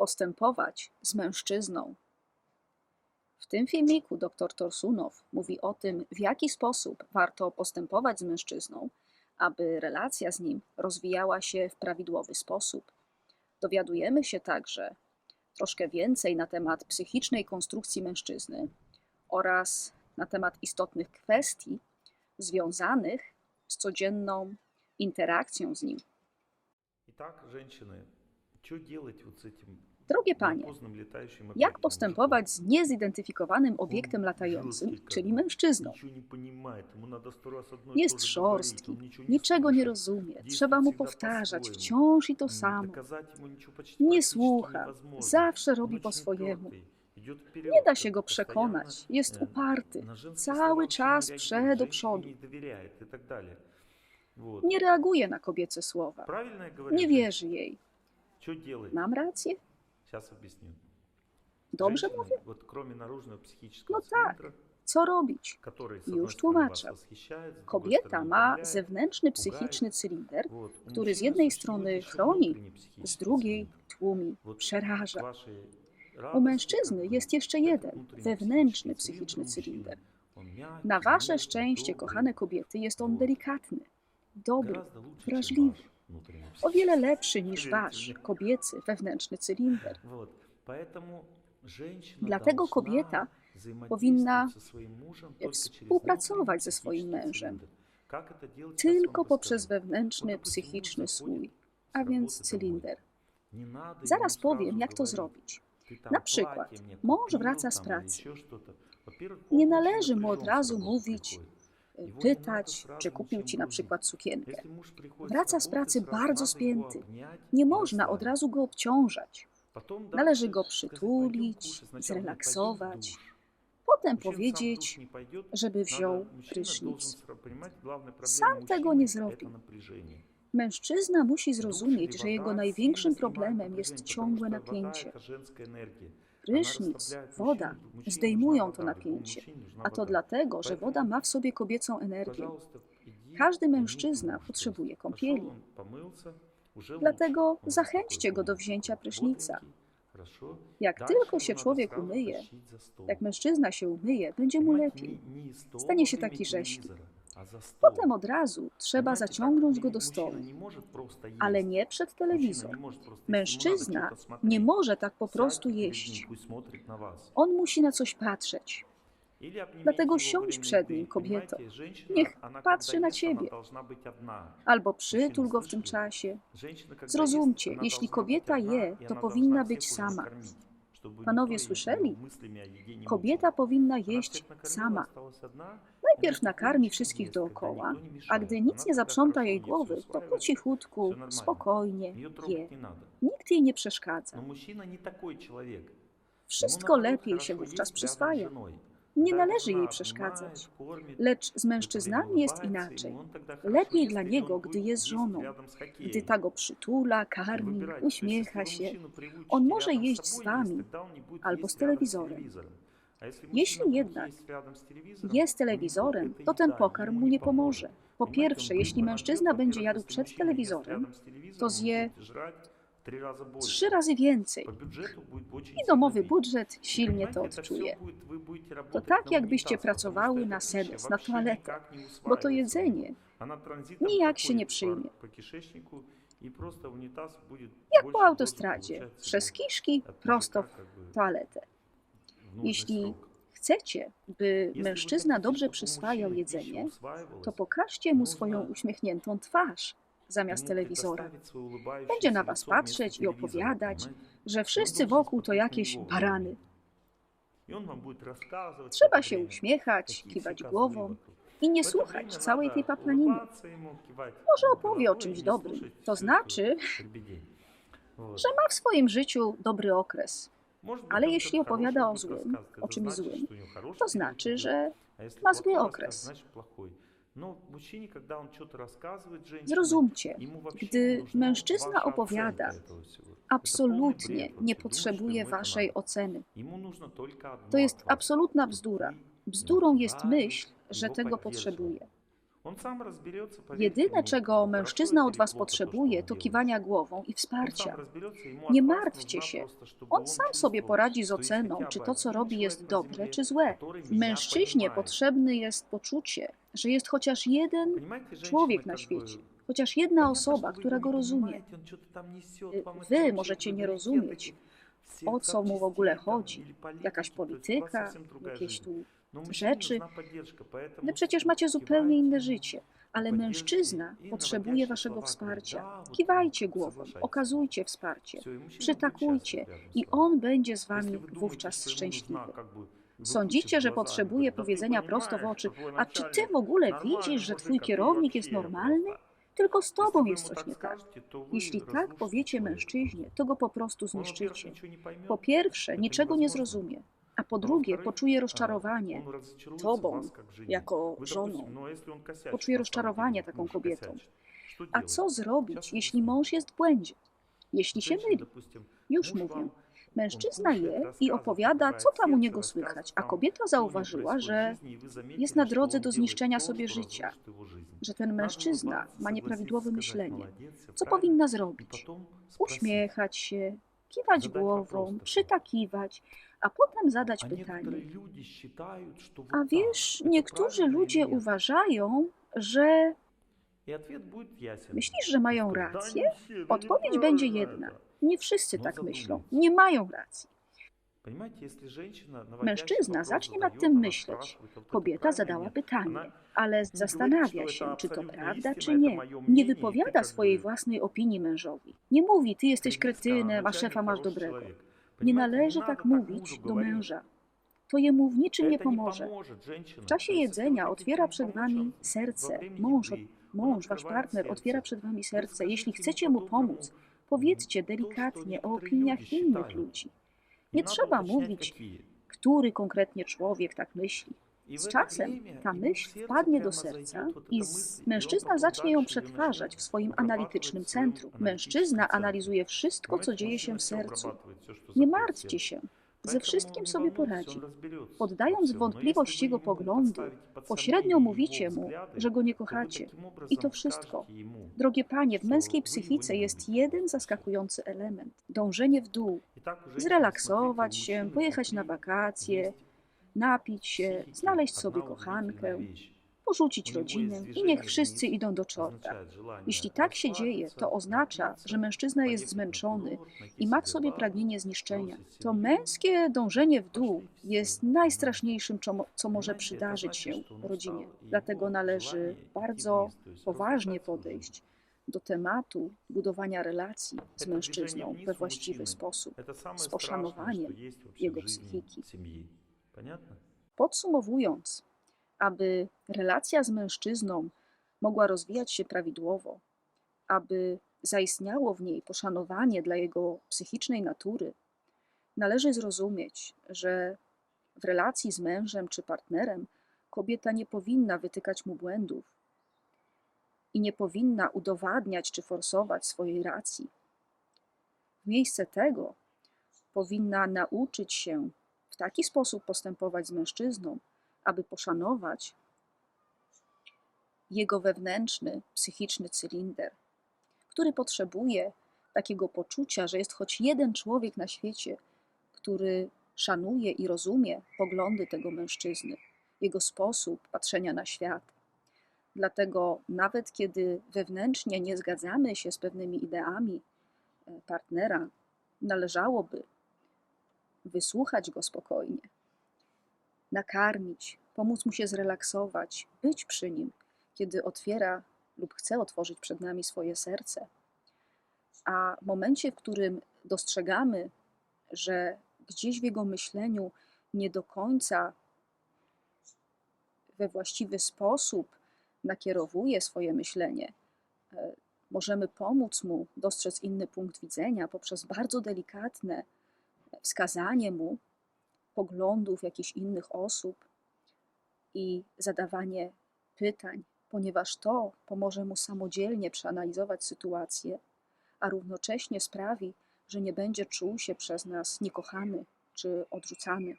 postępować z mężczyzną. W tym filmiku dr Torsunow mówi o tym, w jaki sposób warto postępować z mężczyzną, aby relacja z nim rozwijała się w prawidłowy sposób. Dowiadujemy się także troszkę więcej na temat psychicznej konstrukcji mężczyzny oraz na temat istotnych kwestii związanych z codzienną interakcją z nim. Итак, женщины, что делать вот с этим Drogie panie, jak postępować z niezidentyfikowanym obiektem latającym, czyli mężczyzną? Jest szorstki, niczego nie rozumie, trzeba mu powtarzać wciąż i to samo. Nie słucha, zawsze robi po swojemu. Nie da się go przekonać, jest uparty, cały czas prze do przodu. Nie reaguje na kobiece słowa, nie wierzy jej. Mam rację? Сейчас объясню. Dobrze Женщины, mówię? Вот кроме наружного психического No tak. цилиндра, Co robić? который, с Już одной стороны, вас tłumaczę. восхищает, с другой Kobieta стороны, ma удивляет. zewnętrzny psychiczny cylinder, Вот. У który z мужчины jednej существует strony еще chroni, внутренний психический z drugiej цилиндр. tłumi, Вот przeraża. к вашей U радости, mężczyzny как бы, jest jeszcze этот jeden, внутренний wewnętrzny психический psychiczny цилиндр у cylinder. мужчины, он мягкий, Na wasze нежный, szczęście, добрый, kochane kobiety, jest on Вот. delikatny, dobry, гораздо лучше, чем wrażliwy, ваш внутренний o wiele lepszy niż wasz kobiecy wewnętrzny cylinder. Dlatego kobieta powinna współpracować ze swoim mężem. tylko poprzez wewnętrzny psychiczny słój, a więc cylinder. Zaraz powiem, jak to zrobić. Na przykład, mąż wraca z pracy. Nie należy mu od razu mówić, pytać, czy kupił ci na przykład sukienkę. Wraca z pracy bardzo spięty. Nie można od razu go obciążać. Należy go przytulić, zrelaksować, potem powiedzieć, żeby wziął prysznic. Sam tego nie zrobi. Mężczyzna musi zrozumieć, że jego największym problemem jest ciągłe napięcie. Prysznic, woda zdejmują to napięcie, a to dlatego, że woda ma w sobie kobiecą energię. Każdy mężczyzna potrzebuje kąpieli. Dlatego zachęćcie go do wzięcia prysznica. Jak tylko się człowiek umyje, jak mężczyzna się umyje, będzie mu lepiej. Stanie się taki rześki. Potem od razu trzeba zaciągnąć go do stołu, ale nie przed telewizor. Mężczyzna nie może tak po prostu jeść. On musi na coś patrzeć. Dlatego siądź przed nim, kobieto. Niech patrzy na ciebie. Albo przytul go w tym czasie. Zrozumcie, jeśli kobieta je, to powinna być sama. Panowie słyszeli? Kobieta powinna jeść sama. Najpierw nakarmi wszystkich dookoła, a gdy nic nie zaprząta jej głowy, to po cichutku, spokojnie je. Nikt jej nie przeszkadza. Wszystko lepiej się wówczas przyswaja. Nie należy jej przeszkadzać. Lecz z mężczyznami jest inaczej. Lepiej dla niego, gdy jest żoną, gdy ta go przytula, karmi, uśmiecha się. On może jeść z wami albo z telewizorem. Jeśli jednak jest telewizorem, to ten pokarm mu nie pomoże. Po pierwsze, jeśli mężczyzna będzie jadł przed telewizorem, to zje trzy razy więcej i domowy budżet silnie to odczuje. To tak, jakbyście pracowały na sedes, na toaletę, bo to jedzenie nijak się nie przyjmie. Jak po autostradzie, przez kiszki prosto w toaletę. Jeśli chcecie, by mężczyzna dobrze przyswajał jedzenie, to pokażcie mu swoją uśmiechniętą twarz zamiast telewizora. Będzie na was patrzeć i opowiadać, że wszyscy wokół to jakieś barany. Trzeba się uśmiechać, kiwać głową i nie słuchać całej tej paplaniny. Może opowie o czymś dobrym, to znaczy, że ma w swoim życiu dobry okres. Ale jeśli opowiada o złym, o czymś złym, to znaczy, że ma zły okres. Zrozumcie, gdy mężczyzna opowiada, absolutnie nie potrzebuje waszej oceny. To jest absolutna bzdura. Bzdurą jest myśl, że tego potrzebuje. Jedyne, czego mężczyzna od was potrzebuje, to kiwania głową i wsparcia. Nie martwcie się. On sam sobie poradzi z oceną, czy to, co robi, jest dobre, czy złe. Mężczyźnie potrzebne jest poczucie, że jest chociaż jeden człowiek na świecie. Chociaż jedna osoba, która go rozumie. Y, wy możecie nie rozumieć, o co mu w ogóle chodzi. Jakaś polityka, jakieś tu rzeczy. Wy przecież macie zupełnie inne życie, ale mężczyzna potrzebuje waszego wsparcia. Kiwajcie głową, okazujcie wsparcie, przytakujcie i on będzie z wami wówczas szczęśliwy. Sądzicie, że potrzebuje powiedzenia prosto w oczy, a czy ty w ogóle widzisz, że twój kierownik jest normalny? Tylko z tobą jest coś nie tak. Jeśli tak powiecie mężczyźnie, to go po prostu zniszczycie. Po pierwsze, niczego nie zrozumie a po drugie poczuje rozczarowanie tobą jako żoną. Poczuje rozczarowanie taką kobietą. A co zrobić, jeśli mąż jest w błędzie? Jeśli się myli? Już mówię. Mężczyzna je i opowiada, co tam u niego słychać, a kobieta zauważyła, że jest na drodze do zniszczenia sobie życia, że ten mężczyzna ma nieprawidłowe myślenie. Co powinna zrobić? Uśmiechać się, kiwać głową, przytakiwać, a potem zadać pytanie. A wiesz, niektórzy ludzie uważają, że. Myślisz, że mają rację? Odpowiedź będzie jedna. Nie wszyscy tak myślą. Nie mają racji. Mężczyzna zacznie nad tym myśleć. Kobieta zadała pytanie, ale zastanawia się, czy to prawda, czy nie. Nie wypowiada swojej własnej opinii mężowi. Nie mówi, ty jesteś kretynem, a szefa masz dobrego. Nie należy tak, tak mówić do męża. To jemu w niczym nie pomoże. W czasie jedzenia otwiera przed wami serce. Mąż, mąż, wasz partner otwiera przed wami serce. Jeśli chcecie mu pomóc, powiedzcie delikatnie o opiniach innych ludzi. Nie trzeba mówić, który konkretnie człowiek tak myśli. Z czasem ta myśl wpadnie do serca i mężczyzna zacznie ją przetwarzać w swoim analitycznym centrum. Mężczyzna analizuje wszystko, co dzieje się w sercu. Nie martwcie się, ze wszystkim sobie poradzi. Poddając wątpliwość jego poglądu, pośrednio mówicie mu, że go nie kochacie. I to wszystko. Drogie panie, w męskiej psychice jest jeden zaskakujący element. Dążenie w dół, zrelaksować się, pojechać na wakacje napić się, znaleźć sobie kochankę, porzucić rodzinę i niech wszyscy idą do czorta. Jeśli tak się dzieje, to oznacza, że mężczyzna jest zmęczony i ma w sobie pragnienie zniszczenia. To męskie dążenie w dół jest najstraszniejszym, co może przydarzyć się rodzinie. Dlatego należy bardzo poważnie podejść do tematu budowania relacji z mężczyzną we właściwy sposób, z poszanowaniem jego psychiki. семьи. Понятно? Podsumowując, aby relacja z mężczyzną mogła rozwijać się prawidłowo, aby zaistniało w niej poszanowanie dla jego psychicznej natury, należy zrozumieć, że w relacji z mężem czy partnerem kobieta nie powinna wytykać mu błędów i nie powinna udowadniać czy forsować swojej racji. W miejsce tego powinna nauczyć się w taki sposób postępować z mężczyzną, aby poszanować jego wewnętrzny, psychiczny cylinder, który potrzebuje takiego poczucia, że jest choć jeden człowiek na świecie, który szanuje i rozumie poglądy tego mężczyzny, jego sposób patrzenia na świat. Dlatego, nawet kiedy wewnętrznie nie zgadzamy się z pewnymi ideami e, partnera, należałoby wysłuchać go spokojnie, nakarmić, pomóc mu się zrelaksować, być przy nim, kiedy otwiera lub chce otworzyć przed nami swoje serce. A w momencie, w którym dostrzegamy, że gdzieś w jego myśleniu nie do końca we właściwy sposób nakierowuje swoje myślenie, e, możemy pomóc mu dostrzec inny punkt widzenia poprzez bardzo delikatne wskazanie mu poglądów jakichś innych osób i zadawanie pytań, ponieważ to pomoże mu samodzielnie przeanalizować sytuację, a równocześnie sprawi, że nie będzie czuł się przez nas niekochany czy odrzucany.